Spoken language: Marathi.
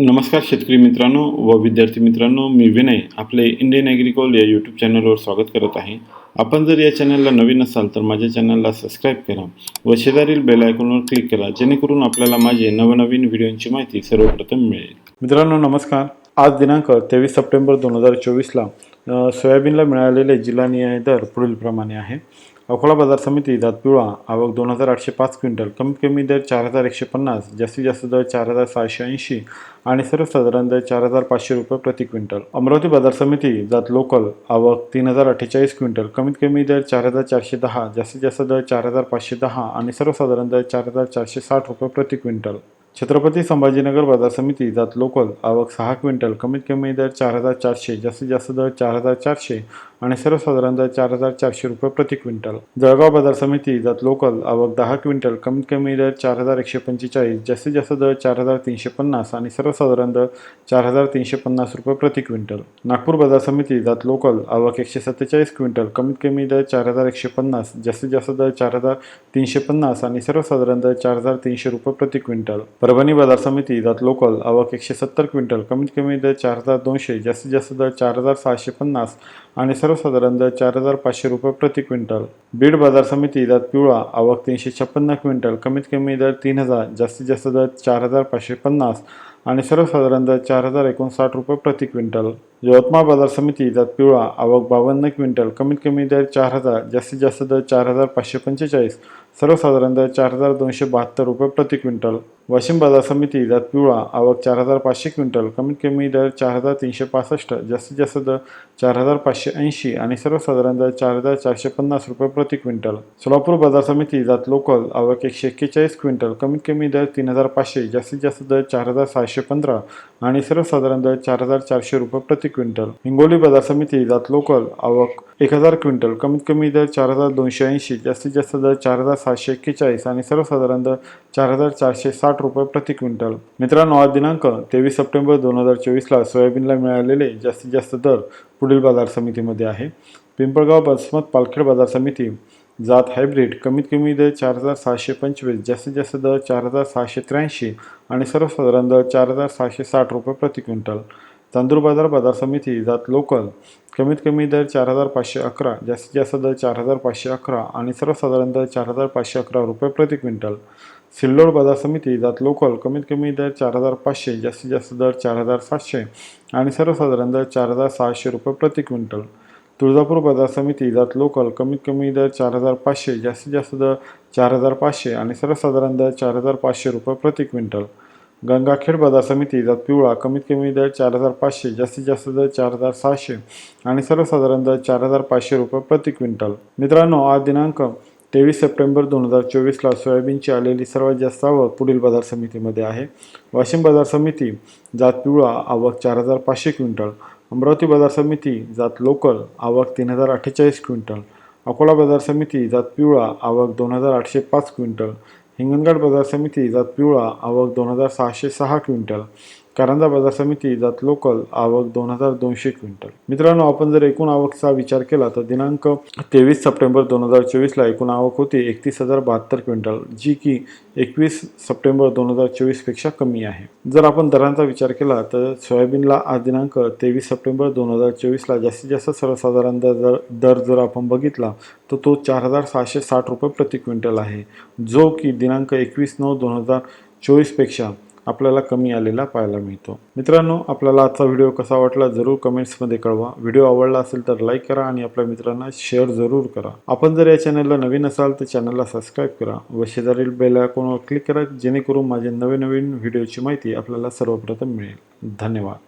नमस्कार शेतकरी मित्रांनो व विद्यार्थी मित्रांनो मी विनय आपले इंडियन ॲग्रिकॉल या यूट्यूब चॅनलवर स्वागत करत आहे. आपण जर या चॅनलला नवीन असाल तर माझ्या चॅनलला सबस्क्राईब करा व शेजारील बेल आयकॉनवर क्लिक करा जेणेकरून आपल्याला माझे नवनवीन व्हिडिओंची माहिती सर्वप्रथम मिळेल. मित्रांनो नमस्कार. आज दिनांक तेवीस सप्टेंबर दोन हजार चोवीसला सोयाबीनला मिळालेले जिल्हानिहाय दर पुढीलप्रमाणे आहे. अकोला बाजार समिती जात पिवळा आवक दोन हजार आठशे पाच क्विंटल कमीत कमी दर चार हजार एकशे पन्नास जास्तीत जास्त दर चार हजार सहाशे ऐंशी आणि सर्वसाधारण दर चार हजार पाचशे रुपये प्रति क्विंटल. अमरावती बाजार समिती जात लोकल आवक तीन हजार अठ्ठेचाळीस क्विंटल कमीत कमी दर चार हजार चारशे दहा जास्तीत जास्त दर चार हजार पाचशे दहा आणि सर्वसाधारण दर चार हजार चारशे साठ रुपये प्रति क्विंटल. छत्रपती संभाजीनगर बाजार समिती जात लोकल आवक सहा क्विंटल कमीत कमी दर चार हजार चारशे जास्तीत जास्त दर चार हजार चारशे आणि सर्वसाधारण दर चार हजार चारशे रुपये प्रति क्विंटल. जळगाव बाजार समिती जात लोकल आवक दहा क्विंटल कमीत कमी दर चार हजार एकशे पंचेचाळीस जास्तीत जास्त दर चार हजार तीनशे पन्नास आणि सर्वसाधारण दर चार हजार तीनशे पन्नास रुपये प्रति क्विंटल. नागपूर बाजार समिती जात लोकल आवक एकशे सत्तेचाळीस क्विंटल कमीत कमी दर चार हजार एकशे पन्नास जास्तीत जास्त दर चार हजार तीनशे पन्नास आणि सर्वसाधारण दर चार हजार तीनशे रुपये प्रति क्विंटल. परभणी बाजार समिती जात लोकल आवक एकशे सत्तर क्विंटल कमीत कमी दर चार हजार दोनशे जास्तीत जास्त दर चार हजार सहाशे पन्नास आणि सर्वसाधारण दर चार हजार पाचशे रुपये प्रति क्विंटल. बीड बाजार समिती दात पिवळा आवक तीनशे छप्पन्न क्विंटल कमीत कमी दर तीन हजार जास्तीत जास्त दर चार हजार पाचशे पन्नास आणि सर्वसाधारण दर चार हजार एकोणसाठ रुपये प्रति क्विंटल. यवतमाळ बाजार समिती दात पिवळा आवक बावन्न क्विंटल कमीत कमी दर चार हजार जास्तीत जास्त दर चार हजार पाचशे पंचेचाळीस सर्वसाधारण दर चार हजार दोनशे बहात्तर रुपये प्रति क्विंटल. वाशिम बाजार समिती दात पिवळा. आवक चार हजार पाचशे क्विंटल. कमीत कमी दर चार हजार तीनशे पासष्ट. जास्तीत जास्त दर चार हजार पाचशे ऐंशी. आणि सर्वसाधारण दर चार हजार चारशे पन्नास रुपये प्रति क्विंटल. सोलापूर बाजार समिती जात लोकल. आवक एकशे एक्केचाळीस क्विंटल. कमीत कमी दर तीन हजार पाचशे. जास्तीत जास्त दर चार हजार सहाशे पंधरा. आणि सर्वसाधारण दर चार हजार चारशे रुपये प्रति क्विंटल. हिंगोली बाजार समिती जात लोकल. आवक एक हजार क्विंटल. कमीत कमी दर चार हजार दोनशे ऐंशी. जास्तीत जास्त दर चार हजार सातशे एक्केचाळीस आणि सर्वसाधारण दर चार हजार चारशे साठ रुपये प्रति क्विंटल. मित्रांनो आज दिनांक तेवीस सप्टेंबर दोन हजार चोवीसला सोयाबीनला मिळालेले जास्तीत जास्त दर पुढील बाजार समितीमध्ये आहे. पिंपळगाव बसमत पालखेड बाजार समिती जात हायब्रिड कमीत कमी दर चार हजार सहाशे पंचवीस जास्तीत जास्त दर चार हजार सहाशे त्र्याऐंशी आणि सर्वसाधारण दर चार हजार सहाशे साठ रुपये प्रति क्विंटल. चांदूर बाजार बाजार समिती जात लोकल कमीत कमी दर चार हजार पाचशे अकरा जास्तीत जास्त दर चार हजार पाचशे अकरा आणि सर्वसाधारण दर चार हजार पाचशे अकरा रुपये प्रति क्विंटल. सिल्लोड बाजार समिती जात लोकल कमीत कमी दर चार हजार पाचशे जास्तीत जास्त दर चार हजार सातशे आणि सर्वसाधारण दर चार हजार सहाशे रुपये प्रति क्विंटल. तुळजापूर बाजार समिती जात लोकल कमीत कमी दर चार हजार पाचशे जास्तीत जास्त दर चार हजार पाचशे आणि सर्वसाधारण दर चार हजार पाचशे रुपये प्रति क्विंटल. गंगाखेड बाजार समिती जात पिवळा कमीत कमी दर चार हजार पाचशे जास्तीत जास्त दर चार हजार सहाशे आणि सर्वसाधारण दर चार हजार पाचशे रुपये प्रति क्विंटल. मित्रांनो आज दिनांक तेवीस सप्टेंबर दोन हजार चोवीसला सोयाबीनची आलेली सर्वात जास्त आवक पुढील बाजार समितीमध्ये आहे. वाशिम बाजार समिती जात पिवळा आवक चार हजार पाचशे क्विंटल. अमरावती बाजार समिती जात लोकल आवक तीन हजार अठ्ठेचाळीस क्विंटल. अकोला बाजार समिती जात पिवळा आवक दोन हजार आठशे पाच क्विंटल. हिंगणघाट बाजार समिती जात पिवळा आवक दोन हजार सहाशे सहा क्विंटल. कारंजा बाजार समिती जात लोकल आवक दोन हजार दोनशे क्विंटल. मित्रांनो आपण जर एकूण आवकचा विचार केला तर दिनांक तेवीस सप्टेंबर दोन हजार चोवीसला एकूण आवक होती एकतीस हजार बहात्तर क्विंटल जी की एकवीस सप्टेंबर दोन हजार चोवीसपेक्षा कमी आहे. जर आपण दरांचा विचार केला तर सोयाबीनला आज दिनांक तेवीस सप्टेंबर दोन हजार चोवीसला जास्तीत जास्त सर्वसाधारण दर दर जर आपण बघितला तर तो चार हजार सहाशे साठ रुपये प्रति क्विंटल आहे जो की दिनांक एकवीस नऊ दोन हजार चोवीसपेक्षा आपल्याला कमी आलेला पाहायला मिळतो. मित्रांनो आपल्याला आजचा व्हिडिओ कसा वाटला जरूर कमेंट्समध्ये कळवा. व्हिडिओ आवडला असेल तर लाईक करा आणि आपल्या मित्रांना शेअर जरूर करा. आपण जर या चॅनलला नवीन असाल तर चॅनलला सबस्क्राईब करा व शेजारील बेल आयकॉनवर क्लिक करा जेणेकरून माझे नवीन नवीन व्हिडिओची माहिती आपल्याला सर्वप्रथम मिळेल. धन्यवाद.